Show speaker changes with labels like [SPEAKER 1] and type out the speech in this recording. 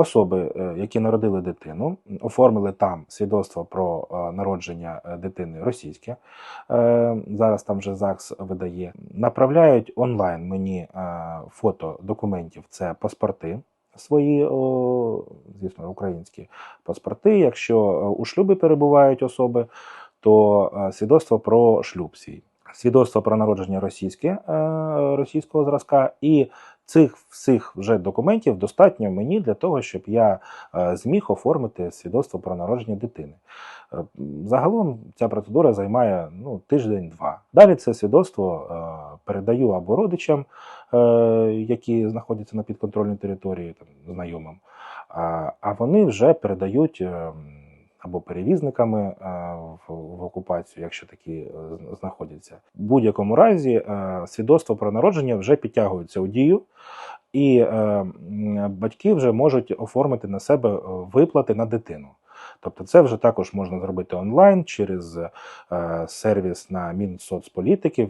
[SPEAKER 1] особи, е, які народили дитину, оформили там свідоцтво про е, народження е, дитини російське. Зараз там вже ЗАГС видає. Направляють онлайн мені фото документів, це паспорти. Свої, звісно, українські паспорти. Якщо у шлюбі перебувають особи, то свідоцтво про шлюб свій, свідоцтво про народження російське е, російського зразка, і цих всіх вже документів достатньо мені для того, щоб я е, зміг оформити свідоцтво про народження дитини. Е, Загалом ця процедура займає ну, тиждень-два. Далі це свідоцтво передаю або родичам, які знаходяться на підконтрольній території, там, знайомим, а, вони вже передають. е, або перевізниками в, окупацію, якщо такі е, знаходяться. В будь-якому разі е, свідоцтво про народження вже підтягується у дію, і е, батьки вже можуть оформити на себе виплати на дитину. Тобто це вже також можна зробити онлайн через сервіс на Мінсоцполітики.